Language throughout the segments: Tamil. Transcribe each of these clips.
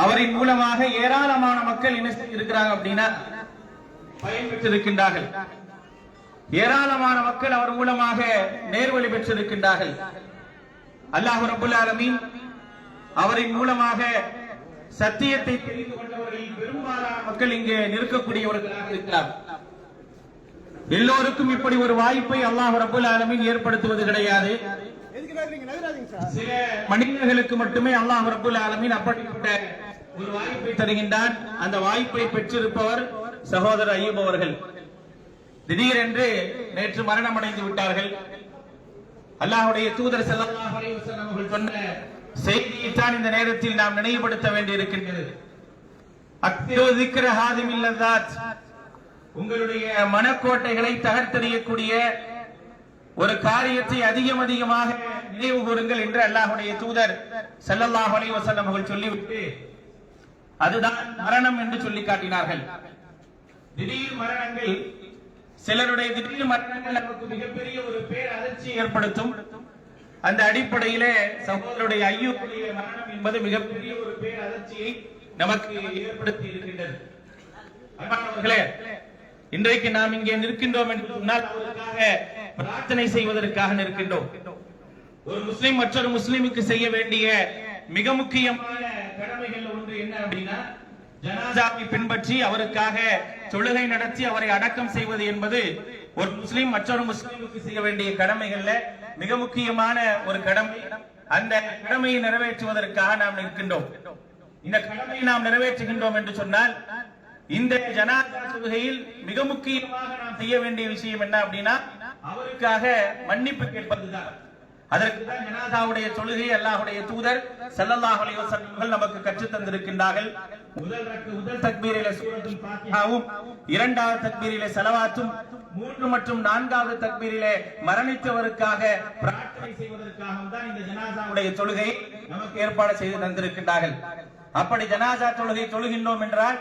அவரின் மூலமாக ஏராளமான மக்கள் என்ன இருக்கிறாங்க அப்படின்னா பயன்பெற்றிருக்கின்றார்கள். ஏராளமான மக்கள் அவர் மூலமாக நேர்வழி பெற்றிருக்கின்றார்கள். அல்லாஹ் ரபுல் ஆலமீன் அவரின் மூலமாக சத்தியத்தை தெரிந்து கொண்டவர்களில் பெரும்பாலான மக்கள் இங்கே நிற்கக்கூடியவர்களாக இருக்கிறார் எல்லோருக்கும் இப்படி ஒரு வாய்ப்பை அல்லாஹ் ரபுல் ஆலமீன் ஏற்படுத்துவது கிடையாது. சில மனிதர்களுக்கு மட்டுமே அல்லாஹ் ரபுல் ஆலமீன் அப்படிப்பட்ட ஒரு வாய்ப்பை தருகின்றான். அந்த வாய்ப்பை பெற்றிருப்பவர் சகோதரர் ஐயூப் அவர்கள். திடீரென்று நேற்று மரணம் அடைந்து விட்டார்கள். அல்லாஹுடைய தூதர் ஸல்லல்லாஹு அவர்கள் சொன்ன செய்தியைத்தான் இந்த நேரத்தில் நாம் நினைவுபடுத்த வேண்டியிருக்கின்றது. அக்திரு உங்களுடைய மனக்கோட்டைகளை தகர்த்தெறியக்கூடிய ஒரு காரியத்தை அதிகம் அதிகமாக நினைவு கூறுங்கள் என்று அல்லாஹ்வுடைய தூதர் செல்லல்லாஹ் அலைஹி அவர்கள் சொல்லிவிட்டு அதுதான் மரணம் என்று சொல்லி காட்டினார்கள். திடீர் மரணங்கள் சிலருடைய திடீர் மரணங்கள் நமக்கு மிகப்பெரிய ஒரு பேர் அதிர்ச்சி ஏற்படுத்தும். அந்த அடிப்படையிலே சகோதரருடைய ஐயோடைய மரணம் என்பது மிகப்பெரிய ஒரு பேர் அதிர்ச்சியை நமக்கு ஏற்படுத்தி இருக்கின்றது. இன்றைக்கு நாம் இங்கே நிற்கின்றோம் என்று சொன்னால் அவருக்காக பிரார்த்தனை செய்வதற்காக நிற்கின்றோம். ஒரு முஸ்லிம் மற்றொரு முஸ்லிமுக்கு செய்ய வேண்டிய மிக முக்கியமான கடமைகள் ஒன்று என்ன அப்படின்னா ஜனாசாவை பின்பற்றி அவருக்காக தொழுகை நடத்தி அவரை அடக்கம் செய்வது என்பது ஒரு முஸ்லீம் மற்றொரு முஸ்லீமுக்கு செய்ய வேண்டிய கடமைகள்ல மிக முக்கியமான ஒரு கடமை. அந்த கடமையை நிறைவேற்றுவதற்காக நாம் நிற்கின்றோம். இந்த கடமையை நாம் நிறைவேற்றுகின்றோம் என்று சொன்னால் இந்த ஜனாதா தொழுகையில் மிக முக்கியமாக நாம் செய்ய வேண்டிய விஷயம் என்ன அப்படின்னா அவருக்காக மன்னிப்பு கேட்பதுதான். அதற்கு தான் ஜனாதாவுடைய தொழுகை அல்லாஹுடைய தூதர் ஸல்லல்லாஹு அலைஹி நமக்கு கற்றுத் தந்திருக்கின்றார்கள். முதல் முதல் தக்பீரிலே சூரத்தும் இரண்டாவது தக்பீரிலே செலவாத்தும் மூன்று மற்றும் நான்காவது தக்பீரிலே மரணித்தவருக்காக பிரார்த்தனை செய்வதற்காக தான் இந்த ஜனாதாவுடைய தொழுகை நமக்கு ஏற்பாடு செய்து தந்திருக்கின்றார்கள். அப்படி ஜனாசா தொழுகை தொழுகின்றோம் என்றால்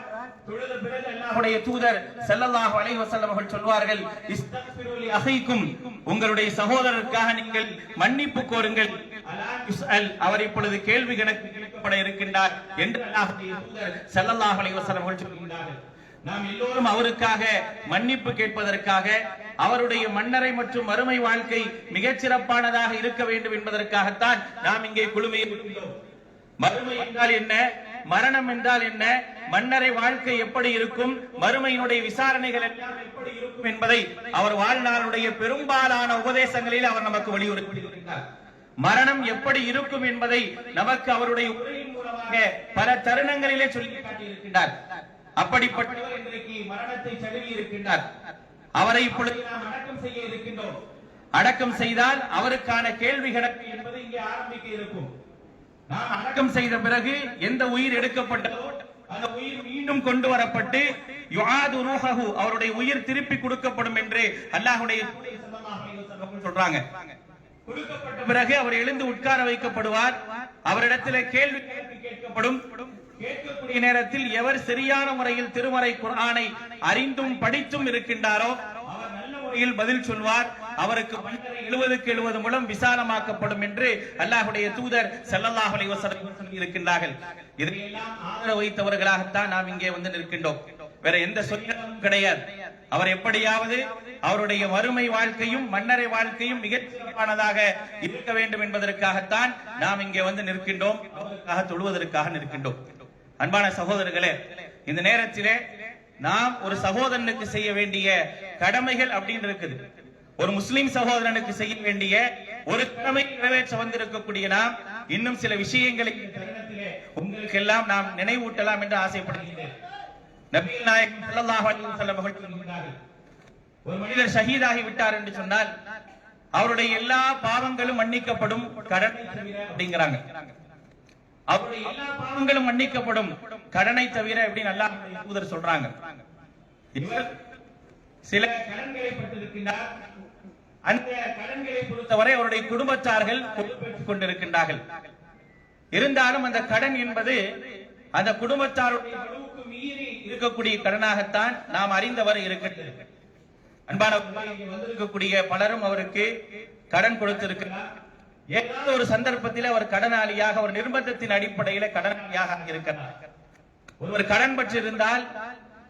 தொழுத பிறகு அல்லாஹ்வுடைய தூதர் ஸல்லல்லாஹு அலைஹி வஸல்லம் அவர்கள் சொல்வார்கள் இஸ்தக்ஃபிரு லி அஹீக்கும் உங்களுடைய சகோதரருக்காக நீங்கள் மன்னிப்பு கோருங்கள். அவர் இப்பொழுது கேள்வி கணக்கு கேட்கப்பட இருக்கின்றார் என்று அல்லாஹ்வுடைய தூதர் ஸல்லல்லாஹு அலைஹி வஸல்லம் அவர்கள் சொல்கின்றார்கள். நாம் எல்லோரும் அவருக்காக மன்னிப்பு கேட்பதற்காக அவருடைய மன்னரை மற்றும் மறுமை வாழ்க்கை மிகச் சிறப்பானதாக இருக்க வேண்டும் என்பதற்காகத்தான் நாம் இங்கே குழுமையை மறுமை என்றால் என்ன? மரணம் என்றால் என்ன? மன்னரை வாழ்க்கை எப்படி இருக்கும்? மறுமையினுடைய விசாரணைகள் எல்லாம் எப்படி இருக்கும் என்பதை அவர் வாழ்நாளுடைய பெரும்பாலான உபதேசங்களில் அவர் நமக்கு வலியுறுத்தியிருக்கிறார். மரணம் எப்படி இருக்கும் என்பதை நமக்கு அவருடைய உரையின் மூலமாக பல தருணங்களிலே சொல்லி காட்டியிருக்கின்றார். அப்படிப்பட்டவர் இன்றைக்கு மரணத்தை தழுவி இருக்கின்றார் அவரை இப்பொழுது நாம் அடக்கம் செய்ய இருக்கின்றோம். அடக்கம் செய்தால் அவருக்கான கேள்வி கணக்கு என்பது இங்கே ஆரம்பிக்க இருக்கும். நாம் அடக்கம் செய்த பிறகு எந்த உயிர் எடுக்கப்பட்டதோ அந்த உயிர் மீண்டும் கொண்டு வரப்பட்டு யுஆது ரூஹஹு அவருடைய உயிர் திருப்பி கொடுக்கப்படும் என்று அல்லாஹ்வுடைய சொல்றாங்க. கொடுக்கப்பட்ட பிறகு அவர் எழுந்து உட்கார வைக்கப்படுவார். அவரிடத்தில் கேள்வி கேட்கப்படும். கேட்கக்கூடிய நேரத்தில் எவர் சரியான முறையில் திருமறை குரானை அறிந்தும் படித்தும் இருக்கின்றாரோ அவர் நல்ல முறையில் பதில் சொல்வார். அவருக்கு எழுபதுக்கு எழுபது மூலம் விசாலமாக்கப்படும் என்று அல்லாஹுடைய தூதர் செல்லல்லாஹ் இருக்கின்றார்கள் இதையெல்லாம் ஆதரவு வைத்தவர்களாகத்தான் நாம் இங்கே வந்து நிற்கின்றோம். வேற எந்த சொல்லும் கிடையாது. அவர் எப்படியாவது அவருடைய வறுமை வாழ்க்கையும் மன்னரை வாழ்க்கையும் மிக சிறப்பானதாக இருக்க வேண்டும் என்பதற்காகத்தான் நாம் இங்கே வந்து நிற்கின்றோம். அவருக்காக தொழுவதற்காக நிற்கின்றோம். அன்பான சகோதரர்களே இந்த நேரத்திலே நாம் ஒரு சகோதரனுக்கு செய்ய வேண்டிய கடமைகள் அப்படின்னு இருக்குது ஒரு முஸ்லிம் சகோதரனுக்கு செய்ய வேண்டிய ஒரு கடமை நிறைவேற்ற வந்திருக்கக்கூடிய நாம் இன்னும் சில விஷயங்களை உங்களுக்கு எல்லாம் நாம் நினைவூட்டலாம் என்று ஆசைப்படுகிறேன் நபிகள் நாயகம் ஸல்லல்லாஹு அலைஹி வஸல்லம் ஒரு மனிதர் ஷஹீதாகி விட்டார் என்று சொன்னால் அவருடைய எல்லா பாவங்களும் மன்னிக்கப்படும் கடனை அப்படிங்கிறாங்க. அவருடைய எல்லா பாவங்களும் மன்னிக்கப்படும் கடனை தவிர அப்படின்னு நல்லா தூதர் சொல்றாங்க. இவர் சில கடன்களை பட்டிருக்கின்றார் அந்த கடன்களை பொறுத்தவரை அவருடைய குடும்பத்தார்கள் பொறுப்பேற்றுக் கொண்டிருக்கின்றார்கள். இருந்தாலும் அந்த கடன் என்பது அந்த குடும்பத்தாருடைய அளவுக்கு மீறி இருக்கக்கூடிய கடனாகத்தான் நாம் அறிந்தவரை இருக்கின்றது. அன்பான இங்கே வந்திருக்கக்கூடிய பலரும் அவருக்கு கடன் கொடுத்திருக்கிறார். ஏதாவது ஒரு சந்தர்ப்பத்தில் அவர் கடனாளியாக ஒரு நிர்பந்தத்தின் அடிப்படையில கடனாளியாக இருக்கிறார் ஒருவர் கடன் பெற்றிருந்தால்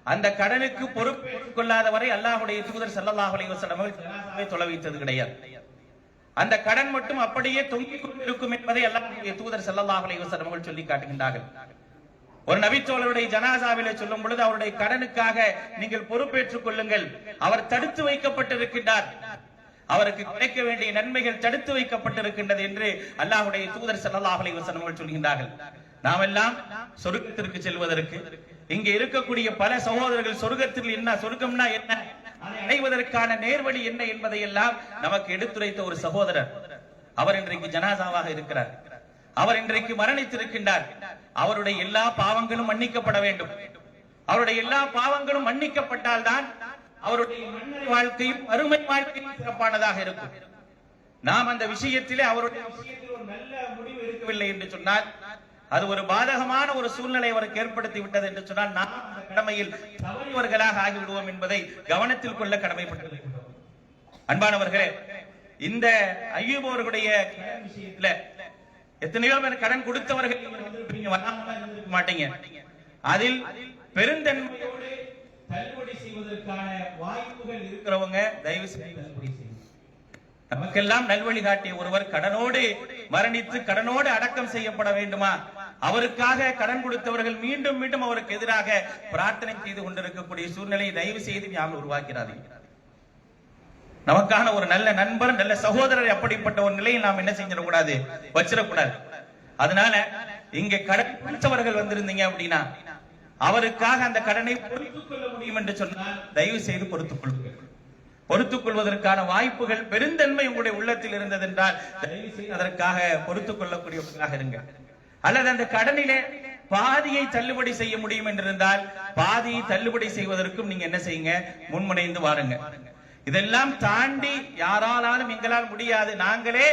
அந்த கடனுக்கு பொறுப்பேற்றுக் கொள்ளாத வரை அல்லாஹுடைய தூதர் ஸல்லல்லாஹு அலைஹி கிடையாது. அந்த கடன் மட்டும் அப்படியே தொங்கிக் கொண்டிருக்கும் என்பதை அல்லாஹுடைய தூதர் ஸல்லல்லாஹு அவர்கள் சொல்லி காட்டுகின்றார்கள். ஒரு நபித்தோழருடைய ஜனாசாவிலே சொல்லும் பொழுது அவருடைய கடனுக்காக நீங்கள் பொறுப்பேற்றுக் கொள்ளுங்கள். அவர் தடுத்து வைக்கப்பட்டிருக்கின்றார். அவருக்கு கிடைக்க வேண்டிய நன்மைகள் தடுத்து வைக்கப்பட்டிருக்கின்றது என்று அல்லாஹுடைய தூதர் ஸல்லல்லாஹு வசனங்கள் சொல்கின்றார்கள். நாம் எல்லாம் சொர்க்கத்திற்கு செல்வதற்கு. இங்க இருக்கக்கூடிய பல சகோதரர்கள் சொர்க்கத்தில் என்ன சொர்க்கம்னா என்ன? அடைவதற்கான நேர்வழி என்ன என்பதை எல்லாம் நமக்கு எடுத்துரைத்த ஒரு சகோதரர். அவர் இன்றைக்கு ஜனாசாவாக இருக்கிறார். அவர் இன்றைக்கு மரணித்திருக்கின்றார். அவருடைய எல்லா பாவங்களும் மன்னிக்கப்பட வேண்டும். அவருடைய எல்லா பாவங்களும் மன்னிக்கப்பட்டால் தான் அவருடைய வாழ்க்கையும் அருமை வாழ்க்கையும் சிறப்பானதாக இருக்கும். நாம் அந்த விஷயத்திலே அவருடைய விஷயத்தில் ஒரு நல்ல முடிவு எடுக்கவில்லை என்று சொன்னால் அது ஒரு பாதகமான ஒரு சூழ்நிலை அவருக்கு ஏற்படுத்தி விட்டது என்று சொன்னால் நாம் அந்த கடமையில் தவறியவர்களாக ஆகிவிடுவோம் என்பதை கவனத்தில் கொள்ள கடமைப்பட்டிருக்கிறோம் அன்பானவர்களே இந்த ஐயூப் அவர்களுடைய விஷயத்துல எத்தனையோ பேர் கடன் கொடுத்தவர்கள் நீங்க மாட்டீங்க. அதில் பெருந்தன்மையோடு தள்ளுபடி செய்வதற்கான வாய்ப்புகள் இருக்கிறவங்க தயவு செய்து தள்ளுபடி நமக்கெல்லாம் நல்வழி காட்டிய ஒருவர் கடனோடு மரணித்து கடனோடு அடக்கம் செய்யப்பட வேண்டுமா? அவருக்காக கடன் கொடுத்தவர்கள் மீண்டும் மீண்டும் அவருக்கு எதிராக பிரார்த்தனை செய்து கொண்டிருக்கக்கூடிய சூழ்நிலையை தயவு செய்து ஞாபகம் உருவாக்கிறார்கள் நமக்கான ஒரு நல்ல நண்பர் நல்ல சகோதரர் அப்படிப்பட்ட ஒரு நிலையை நாம் என்ன செஞ்சிடக்கூடாது? வச்சிடக்கூடாது. அதனால இங்க கடன் கொடுத்தவர்கள் வந்திருந்தீங்க அப்படின்னா அவருக்காக அந்த கடனை பொறுத்துக் கொள்ள முடியும் என்று சொன்னால் தயவு செய்து பொறுத்துக் கொள்ளுங்கள். பொறுத்துக் கொள்வதற்கான வாய்ப்புகள் பெருந்தன்மை உங்களுடைய உள்ளத்தில் இருந்ததென்றால் தயவு செய்து அதற்காக பொறுத்துக் கொள்ளக்கூடியவர்களாக இருங்க. அல்லது அந்த கடனிலே பாதியை தள்ளுபடி செய்ய முடியும் என்றிருந்தால் பாதியை தள்ளுபடி செய்வதற்கும் நீங்க என்ன செய்யுங்க? முன்முனைந்து வாருங்க. இதெல்லாம் தாண்டி யாராலும் எங்களால் முடியாது. நாங்களே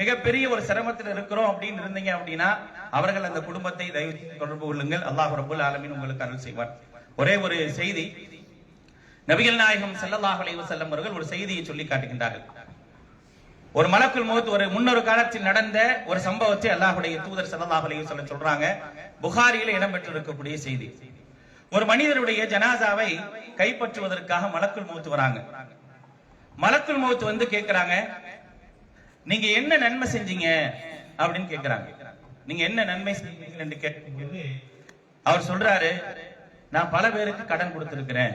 மிகப்பெரிய ஒரு சிரமத்தில் இருக்கிறோம் அப்படின்னு இருந்தீங்க அப்படின்னா அவர்கள் அந்த குடும்பத்தை தயவு தொடர்பு கொள்ளுங்கள். அல்லாஹ் ரபுல் ஆலமின் உங்களுக்கு அருள் செய்வார். ஒரே ஒரு செய்தி நபிகள் நாயகம் செல்லல்லாஹ் அலைஹி அவர்கள் ஒரு செய்தியை சொல்லி காட்டுகின்றார்கள். ஒரு மலக்குள் மௌத் ஒரு முன்னொரு காலத்தில் நடந்த ஒரு சம்பவத்தை அல்லாஹுடைய தூதர் ஸல்லல்லாஹு அலைஹி வஸல்லம் சொல்றாங்க. புகாரியில இடம்பெற்றிருக்கக்கூடிய செய்தி. ஒரு மனிதருடைய ஜனாசாவை கைப்பற்றுவதற்காக மலக்குள் முகத்து வராங்க. மலக்குள் முகத்து வந்து கேட்கிறாங்க நீங்க என்ன நன்மை செஞ்சீங்க? அப்படின்னு கேட்கிறாங்க நீங்க என்ன நன்மை செஞ்சீங்க? என்று கேட்கும்போது அவர் சொல்றாரு நான் பல பேருக்கு கடன் கொடுத்திருக்கிறேன்.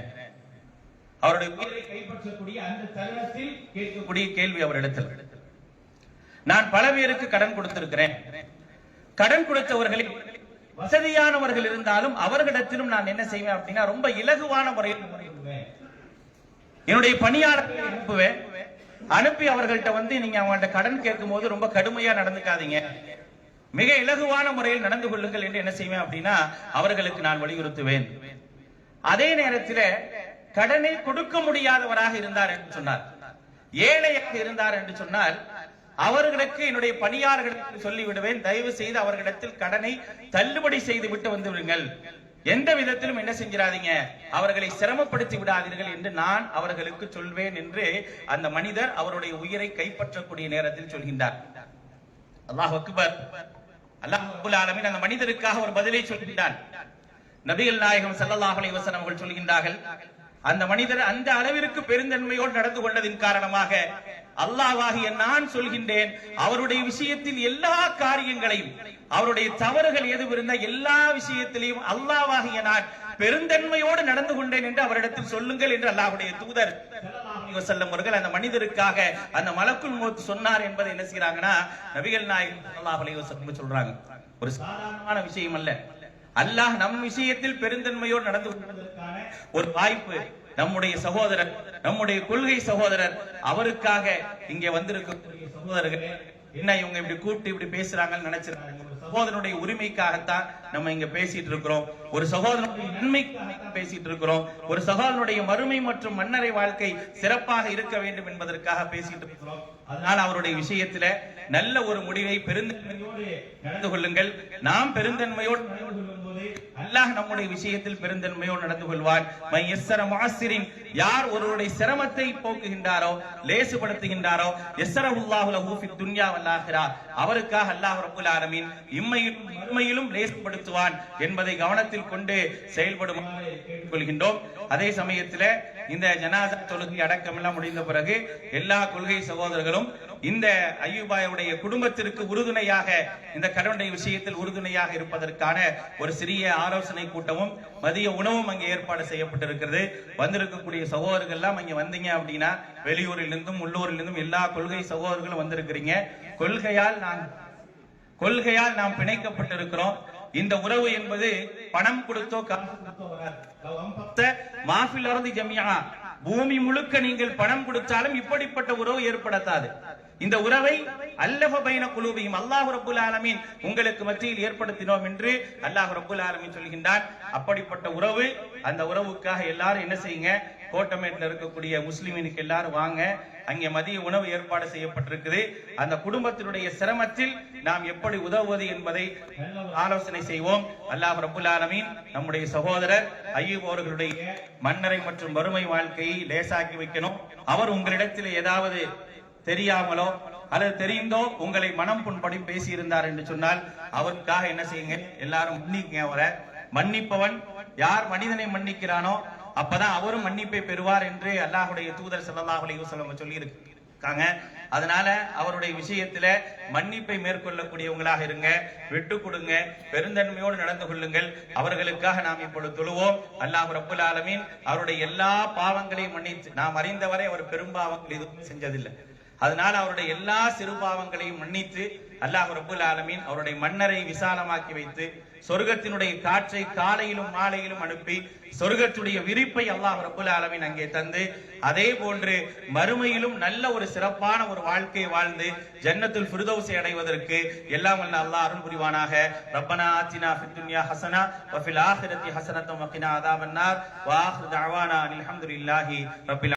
அவருடைய உயிரை கைப்பற்றக்கூடிய அந்த தருணத்தில் கேட்கக்கூடிய கேள்வி அவரிடத்தில் நான் பல பேருக்கு கடன் கொடுத்திருக்கிறேன். கடன் கொடுத்தவர்களில் வசதியானவர்கள் இருந்தாலும் அவர்களிடத்திலும் நான் என்ன செய்வேன் அப்படின்னா ரொம்ப இலகுவான முறையில் என்னுடைய பணியாளர்களை அனுப்புவேன். அனுப்பி அவர்கள்ட்ட வந்து நீங்க அவங்கள்ட்ட கடன் கேட்கும் போது ரொம்ப கடுமையா நடந்துக்காதீங்க. மிக இலகுவான முறையில் நடந்து கொள்ளுங்கள் என்று என்ன செய்வேன் அப்படின்னா அவர்களுக்கு நான் வலியுறுத்துவேன். அதே நேரத்தில் கடனை கொடுக்க முடியாதவராக இருந்தார் என்று சொன்னார். ஏழையாக இருந்தார் என்று சொன்னால் அவர்களுக்கு என்னுடைய பணியாளர்களுக்கு சொல்லிவிடுவேன். தயவு செய்து அவர்களிடத்தில் கடனை தள்ளுபடி செய்து விட்டு வந்து விடுங்கள். எந்த விதத்திலும் என்ன செஞ்சிடாதீங்க. அவர்களை சிரமப்படுத்தி விடாதீர்கள் என்று நான் அவர்களுக்கு சொல்வேன் என்று அந்த மனிதர் அவருடைய உயிரை கைப்பற்றக்கூடிய நேரத்தில் சொல்கின்றார். அல்லாஹ் அக்பர். அல்லாஹ் அபுல் ஆலமின் அந்த மனிதருக்காக ஒரு பதிலை சொல்கின்றான். நபிகள் நாயகம் ஸல்லல்லாஹு அலைஹி அவர்கள் சொல்கின்றார்கள் அந்த மனிதர் அந்த அளவிற்கு பெருந்தன்மையோடு நடந்து கொண்டதின் காரணமாக அல்லாவாகிய நான் சொல்கின்றேன் அவருடைய விஷயத்தில் எல்லா காரியங்களையும் அவருடைய தவறுகள் எதுவும் இருந்த எல்லா விஷயத்திலையும் அல்லாவாகிய நான் பெருந்தன்மையோடு நடந்து கொண்டேன் என்று அவரிடத்தில் சொல்லுங்கள் என்று அல்லாஹுடைய தூதர் செல்லும் அவர்கள் அந்த மனிதருக்காக அந்த மலக்குள் மூத்து சொன்னார் என்பதை என்ன செய்யறாங்கன்னா நபிகள் நாயகம் அல்லாஹ் சொல்றாங்க. ஒரு சாதாரணமான விஷயம் அல்ல. அல்லாஹ் நம் விஷயத்தில் பெருந்தன்மையோடு நடந்து கொள்வதற்கான ஒரு வாய்ப்பு நம்முடைய சகோதரர் நம்முடைய கொள்கை சகோதரர் அவருக்காக இங்கே வந்திருக்கக்கூடிய சகோதரர்கள் என்ன இவங்க இப்படி கூப்பிட்டு இப்படி பேசுறாங்கன்னு நினைச்சிருக்காங்க. சகோதரனுடைய உரிமைக்காகத்தான் நம்ம இங்க பேசிட்டு இருக்கிறோம். ஒரு சகோதரனுடைய நன்மைக்காக பேசிட்டு இருக்கிறோம். ஒரு சகோதரனுடைய மறுமை மற்றும் மன்னரை வாழ்க்கை சிறப்பாக இருக்க வேண்டும் என்பதற்காக பேசிட்டு இருக்கிறோம். அதனால் அவருடைய விஷயத்துல நல்ல ஒரு முடிவை பெருந்தன்மையோடு நடந்து கொள்ளுங்கள். நாம் பெருந்தன்மையோடு அல்லாஹ் நம்முடைய விஷயத்தில் பெருந்தன்மையோடு நடந்து கொள்வான். மை மாசிரின் யார் ஒருவருடைய சிரமத்தை போக்குகின்றாரோ லேசுபடுத்துகின்றாரோ எஸ்ரஹுல்லாஹு லஹு ஃபித் துன்யா வல் அவருக்காக அல்லாஹ் ரபுல் ஆலமின் இம்மையிலும் உண்மையிலும் லேசுபடுத்துவான் என்பதை கவனத்தில் கொண்டு செயல்படும் கொள்கின்றோம் அதே சமயத்தில் இந்த ஜனாதா தொழுகை அடக்கம் எல்லாம் முடிந்த பிறகு எல்லா கொள்கை சகோதரர்களும் இந்த ஐயூபாயுடைய குடும்பத்திற்கு உறுதுணையாக இந்த கடவுளுடைய விஷயத்தில் உறுதுணையாக இருப்பதற்கான ஒரு சிறிய ஆலோசனை கூட்டமும் மதிய உணவும் அங்கே ஏற்பாடு செய்யப்பட்டிருக்கிறது. வந்திருக்கக்கூடிய சகோதரர்கள் எல்லாம் இங்க வந்தீங்க அப்படின்னா வெளியூரிலிருந்தும் உள்ளூரிலிருந்தும் எல்லா கொள்கை சகோதரர்களும் வந்திருக்கிறீங்க. கொள்கையால் நான் கொள்கையால் நாம் பிணைக்கப்பட்டிருக்கிறோம். இந்த உறவு என்பது பணம் கொடுத்தோ காசு கொடுத்தோ மாஃபில் அருதி ஜமியா பூமி முழுக்க நீங்கள் பணம் கொடுத்தாலும் இப்படிப்பட்ட உறவு ஏற்படுத்தாது இந்த உறவை அல்லஹ பைன குலூபியும் அல்லாஹ் ரபுல் ஆலமீன் உங்களுக்கு மத்தியில் ஏற்படுத்தினோம் என்று அல்லாஹ் ரபுல் ஆலமீன் சொல்கின்றான். அப்படிப்பட்ட உறவு அந்த உறவுக்காக எல்லாரும் என்ன செய்யுங்க? கோட்டமேட்ல இருக்கக்கூடிய முஸ்லிமினுக்கு எல்லாரும் வாங்க. அங்கே மதிய உணவு ஏற்பாடு செய்யப்பட்டிருக்குது. அந்த குடும்பத்தினுடைய சிரமத்தில் நாம் எப்படி உதவுவது என்பதை ஆலோசனை செய்வோம். அல்லாஹ் ரப்புல் ஆலமீன் நம்முடைய சகோதரர் ஐயூப் அவர்களுடைய மன்னரை மற்றும் வறுமை வாழ்க்கையை லேசாக்கி வைக்கணும். அவர் உங்களிடத்தில் ஏதாவது தெரியாமலோ அல்லது தெரிந்தோ உங்களை மனம் புண்படி பேசியிருந்தார் என்று சொன்னால் அவருக்காக என்ன செய்யுங்க? எல்லாரும் மன்னிக்க அவரை. மன்னிப்பவன் யார் மனிதனை மன்னிக்கிறானோ அப்பதான் அவரும் மன்னிப்பை பெறுவார் என்று அல்லாஹுடைய தூதர் ஸல்லல்லாஹு அலைஹி சொல்லி இருக்காங்க அதனால அவருடைய விஷயத்துல மன்னிப்பை மேற்கொள்ளக்கூடியவங்களாக இருங்க. விட்டு கொடுங்க. பெருந்தன்மையோடு நடந்து கொள்ளுங்கள். அவர்களுக்காக நாம் இப்பொழுது தொழுவோம். அல்லாஹ் ரபுல் ஆலமீன் அவருடைய எல்லா பாவங்களையும் மன்னித்து நாம் அறிந்தவரை அவர் பெரும்பாவங்கள் எதுவும் செஞ்சதில்லை. அதனால அவருடைய எல்லா சிறுபாவங்களையும் மன்னித்து அல்லாஹ் ரபுல் ஆலமீன் அவருடைய மன்னரை விசாலமாக்கி வைத்து சொர்க்கத்தினுடைய காற்றை காலையிலும் மாலையிலும் அனுப்பி சொர்க்கத்துடைய விரிப்பை அல்லாஹ் ரபுல் ஆலமீன் அங்கே தந்து அதே போன்று மறுமையிலும் நல்ல ஒரு சிறப்பான ஒரு வாழ்க்கையை வாழ்ந்து ஜன்னத்துல் ஃபிர்தௌஸை அடைவதற்கு எல்லாம் வல்ல அல்லாஹ் அருள் புரிவானாக. ரப்பனா ஆத்தினா ஃபித் துன்யா ஹசனா வ ஃபில் ஆখিরাতি ஹசனத்தம் வகினா அதாபன்னார் வ ஆখির தஅவானா அல்ஹம்துலில்லாஹி ரப்பில்